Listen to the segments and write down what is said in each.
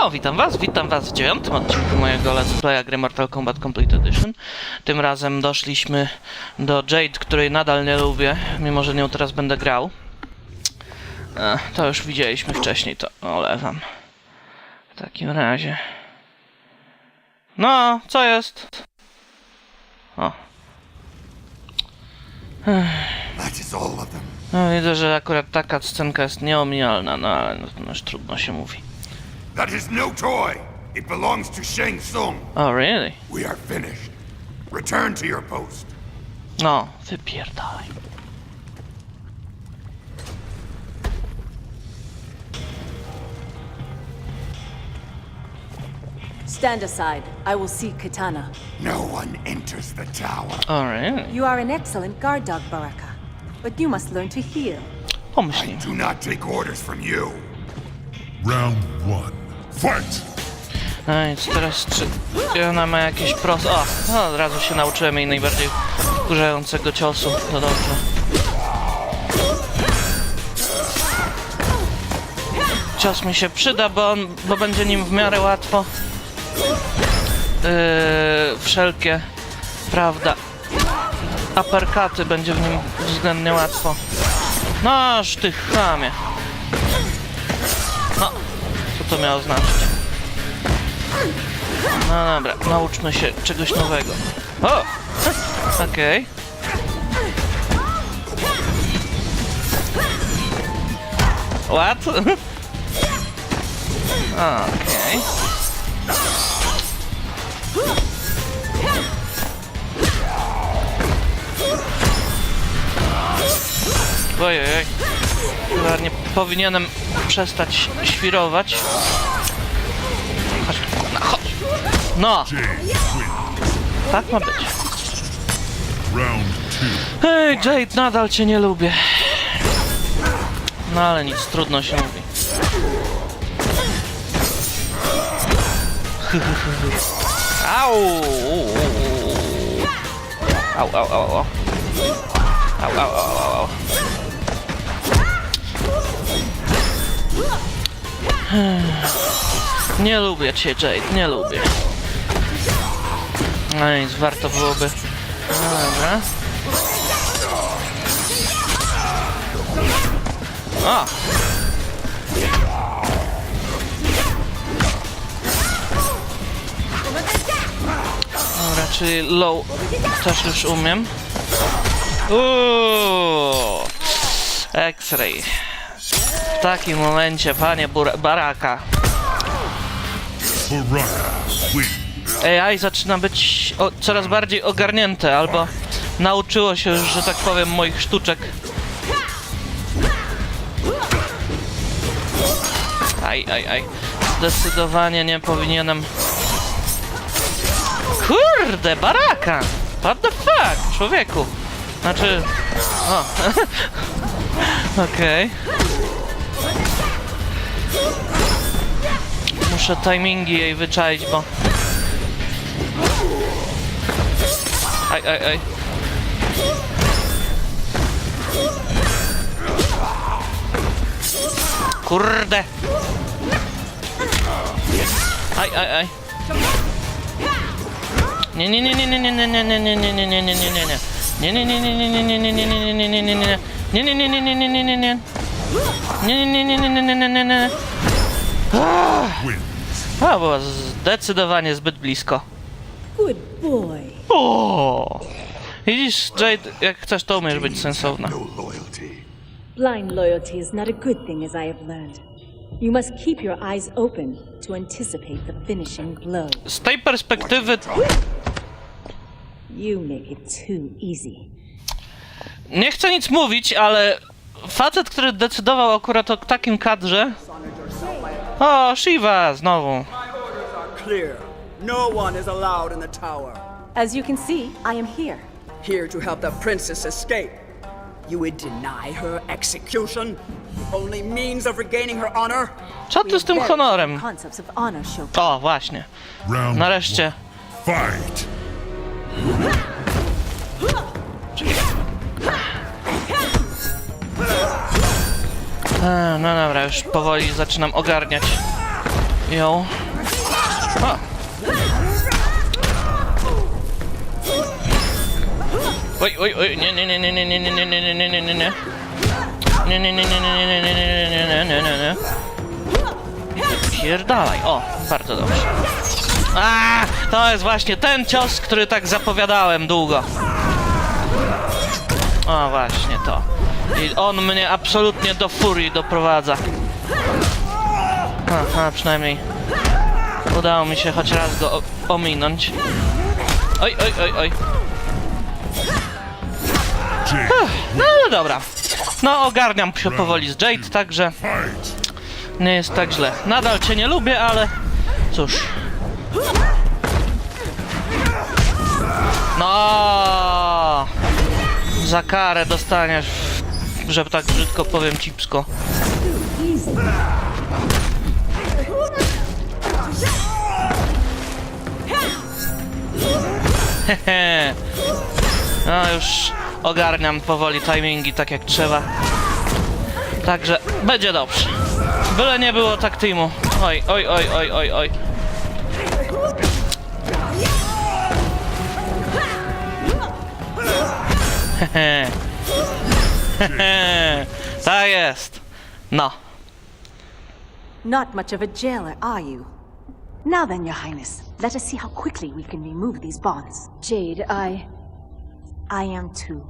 O, witam was, witam was w dziewiątym odcinku mojego Let's Playa gry Mortal Kombat Complete Edition. Tym razem doszliśmy do Jade, której nadal nie lubię, mimo że nią teraz będę grał. E, to już widzieliśmy wcześniej, to olewam. W takim razie... No, co jest? O. No, widzę, że akurat taka scenka jest nieomijalna, no ale no, no, już trudno się mówi. That is no toy. It belongs to Shang Tsung. Oh, really? We are finished. Return to your post. No, wypierdalaj. Stand aside. I will see Katana. No one enters the tower. All right. You are an excellent guard dog, Baraka. But you must learn to heal. I do not take orders from you. Round one. No więc teraz czy ona ma jakieś pros... O, no, od razu się nauczyłem jej najbardziej wkurzającego ciosu. To dobrze. Cios mi się przyda, bo on, bo będzie nim w miarę łatwo. Yy, wszelkie, prawda, aperkaty będzie w nim względnie łatwo. No, aż ty chamie. To miało znaczyć? No dobra, nauczmy się czegoś nowego. O! Okej. What? Okej. Ojej. Chyba nie powinienem przestać świrować. Chodź, no, chodź. No, tak ma być. Hej, Jade, nadal cię nie lubię. No ale nic, trudno się mówi. Au! Au, au, au, au. Au, au, au, au, au. Nie lubię cię, Jade, nie lubię. No nic, warto byłoby. No dobra. O! Dobra, czyli low też już umiem. Uuu! X-ray. W takim momencie, panie Bur- Baraka. AI zaczyna być coraz bardziej ogarnięte, albo nauczyło się że tak powiem, moich sztuczek. Aj, aj, aj. Zdecydowanie nie powinienem... Kurde, baraka! What the fuck, człowieku? Znaczy... O. Okej. Muszę timingi jej wyczaić, bo... Aj, aj, aj. Kurde! Aj, aj, aj. Nie, nie, nie, nie, nie, nie, nie, nie, nie, nie, nie, nie, nie, nie, nie, nie, nie. Nie, nie, nie, nie, nie, nie, nie, nie, nie, nie, nie, nie, nie, nie, nie. Nie, nie, nie, nie, nie, nie, nie, nie, nie. Nie, nie, nie, nie, nie, nie, nie, nie, nie. Wins. A, było zdecydowanie zbyt blisko. Good boy. O! Widzisz, Jade, jak chcesz, to umiesz być sensowna. No. Blind loyalty is not a good thing, as I have learned. You must keep your eyes open to anticipate the finishing blow. Z tej perspektywy You make it too easy. nie chcę nic mówić, ale facet, który decydował akurat o takim kadrze. O, Shiva, znowu. Clear. No one is allowed in the tower. As you can see, I am here. Here to help the princess escape. You would deny her execution? The only means of regaining her honor? Co ty z tym honorem? O, właśnie. Nareszcie. Fight! E, no dobra, już powoli zaczynam ogarniać ją. O. Oj, oj, oj, nie, nie, nie, nie, nie, nie, nie, nie, nie, nie, nie, nie, nie. Nie, nie, nie, nie, nie, nie, nie, nie, nie, nie, nie, nie, nie. Pierdalaj, o, bardzo dobrze. A, to jest właśnie ten cios, który tak zapowiadałem długo. O, właśnie to. I on mnie absolutnie do furii doprowadza. Aha, przynajmniej udało mi się choć raz go ominąć. Oj, oj, oj, oj. No ale dobra. No ogarniam się powoli z Jade, także nie jest tak źle. Nadal cię nie lubię, ale cóż. No, za karę dostaniesz, że tak brzydko powiem cipsko. Hehe. No już ogarniam powoli timingi tak jak trzeba. Także będzie dobrze. Byle nie było tak teamu. Oj, oj, oj, oj, oj, oj. Hehe. Hehe. Tak jest. No. Not much of a jailer, are you? Now then, Your Highness, let us see how quickly we can remove these bonds. Jade, I. I am too.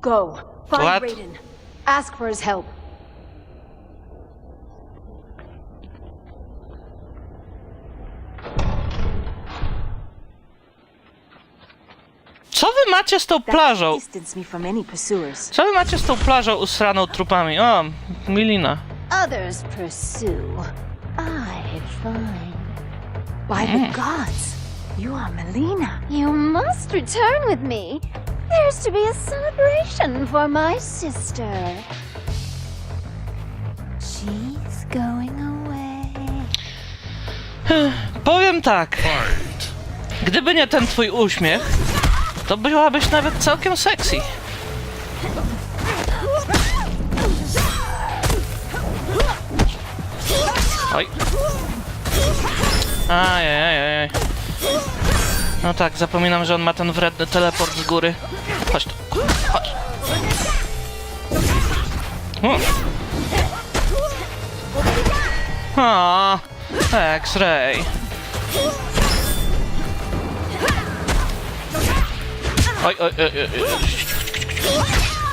Go. Find What? Raiden. Ask for his help. Macie z tą plażą? Co wy macie z tą plażą usraną trupami? O, Milina. Others pursue. I find. By the gods, you are Melina. You must return with me. There's to be a celebration for my sister. She's going away. Powiem tak. Gdyby nie ten twój uśmiech, to byłabyś nawet całkiem sexy. Oj. Ajajajaj. No tak, zapominam, że on ma ten wredny teleport z góry. Chodź tu, chodź. X-ray. Oj, oj, oj, oj,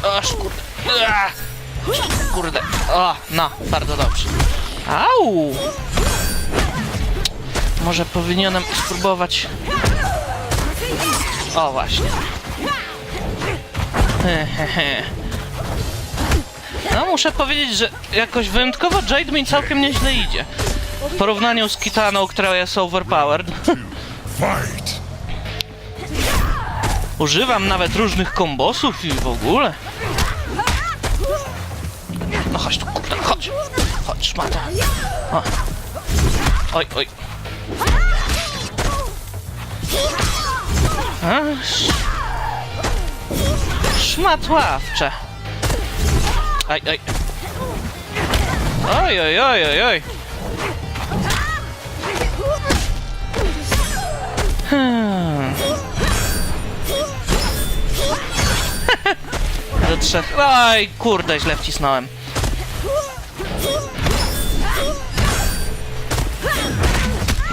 oj. Aż kurde. Kurde. O, no, bardzo dobrze. Au! Może powinienem spróbować. O, właśnie. No, muszę powiedzieć, że jakoś wyjątkowo Jade mi całkiem nieźle idzie. W porównaniu z Kitaną, która jest overpowered. Fight. Używam nawet różnych kombosów i w ogóle. No chodź tu, kurde, chodź. Chodź, szmato. O. Oj, oj. A, sz... Szmatławcze. Aj, aj. Oj, oj, oj, oj, oj. Hmm. Trzech. Oj, kurde, źle wcisnąłem.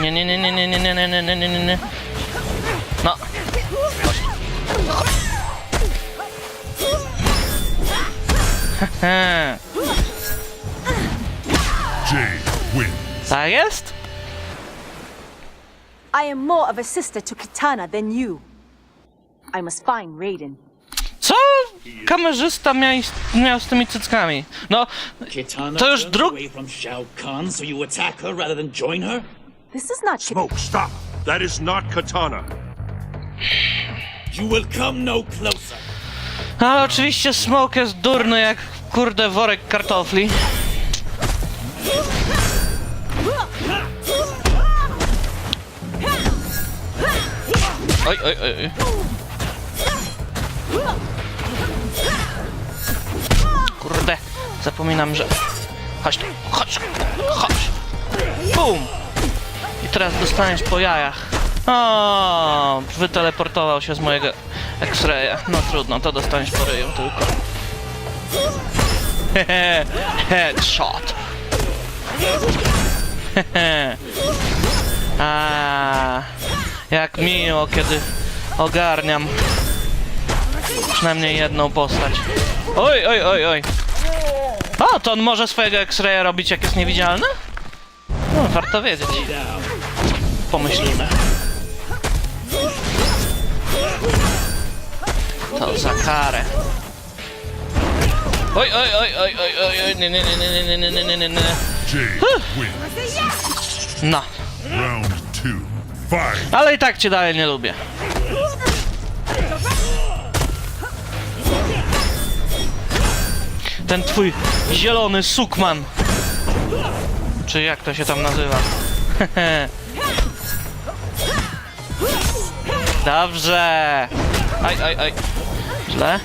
Nie, nie, nie, nie, nie, nie, nie, nie, nie, nie, nie, nie, nie. No. Tak jest? I am more of a sister to Kitana than you. I must find Raiden. Co kamerzysta miał, miał z tymi cyckami? No, To już turned dru- away from Shao Kahn, so you attack her rather than join her? This is not Smoke, stop. That is not Katana. You will come no closer. ale oczywiście Smoke jest durny jak kurde worek kartofli. Oj, oj, oj. Zapominam, że... Chodź tu, chodź, chodź. Bum! I teraz dostaniesz po jajach. O, wyteleportował się z mojego X-raya. No trudno, to dostaniesz po ryju tylko. Hehe, headshot. Hehe. A, jak miło, kiedy ogarniam przynajmniej jedną postać. Oj, oj, oj, oj. O, to on może swojego X-raya robić jak jest niewidzialny? No, warto wiedzieć. Pomyślimy. To za karę. Oj, oj, oj, oj, oj, oj, oj, nie, nie, nie, nie, nie, nie, nie, nie, nie, nie. No, ale i tak cię dalej nie lubię. Ten twój zielony sukman. Czy jak to się tam nazywa? Dobrze. Aj, aj, aj. Źle.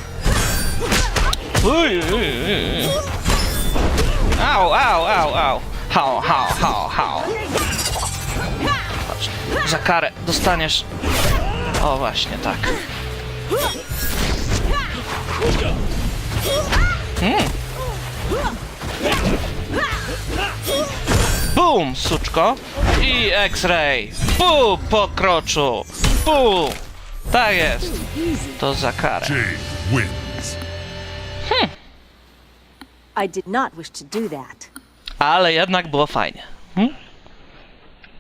Uj, uj, uj. Au, au, au, au. Hał, hał, hał, hał. Za karę dostaniesz. O, właśnie tak. Mm. Bum, suczko. I X-ray. Bu, po kroczu. Bu. Tak jest. To za karę. Jade wins. I did not wish to do that. Ale jednak było fajnie.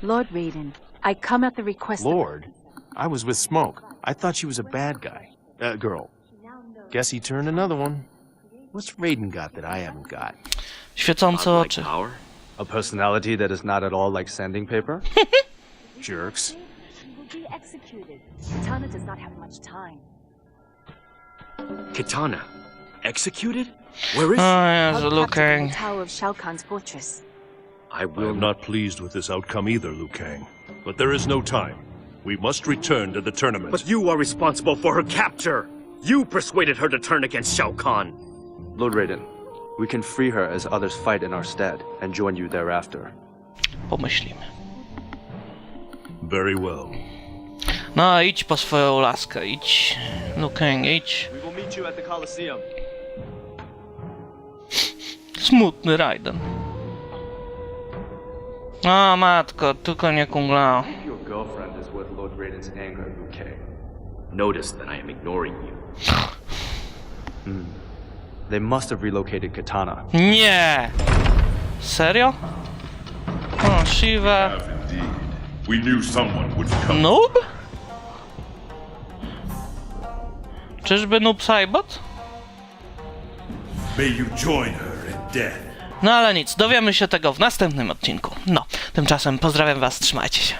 Lord Raiden, I come at the request of... Lord, I was with Smoke. I thought she was a bad guy. Uh, girl. Guess he turned another one. What's Raiden got that I haven't got? Świecące oczy. power? A personality that is not at all like sanding paper? Jerks. will be executed. Katana does not have much time. Kitana. Executed? Where is O Held Jezu, captive in Lukeng. the tower of Shao Kahn's fortress. I I will am not pleased with this outcome either, Liu Kang. But there is no time. We must return to the tournament. But you are responsible for her capture! You persuaded her to turn against Shao Kahn! Lord Raiden, we can free her as others fight in our stead and join you thereafter. Pomyślimy. Very well. No, idź po swoją laskę, idź. Lukeng, idź. We will meet you at the Colosseum. Smutny Raiden. O matko, tylko nie kunglao. Your girlfriend is worth Lord Raiden's anger, Liu Kang. Notice that I am ignoring you. Hmm. They must have relocated Katana. Nie! Serio? O, Shiva. Indeed. We knew someone would come. Noob? Czyżby Noob Saibot? May you join her in death. No ale nic, dowiemy się tego w następnym odcinku. No, tymczasem pozdrawiam was, trzymajcie się.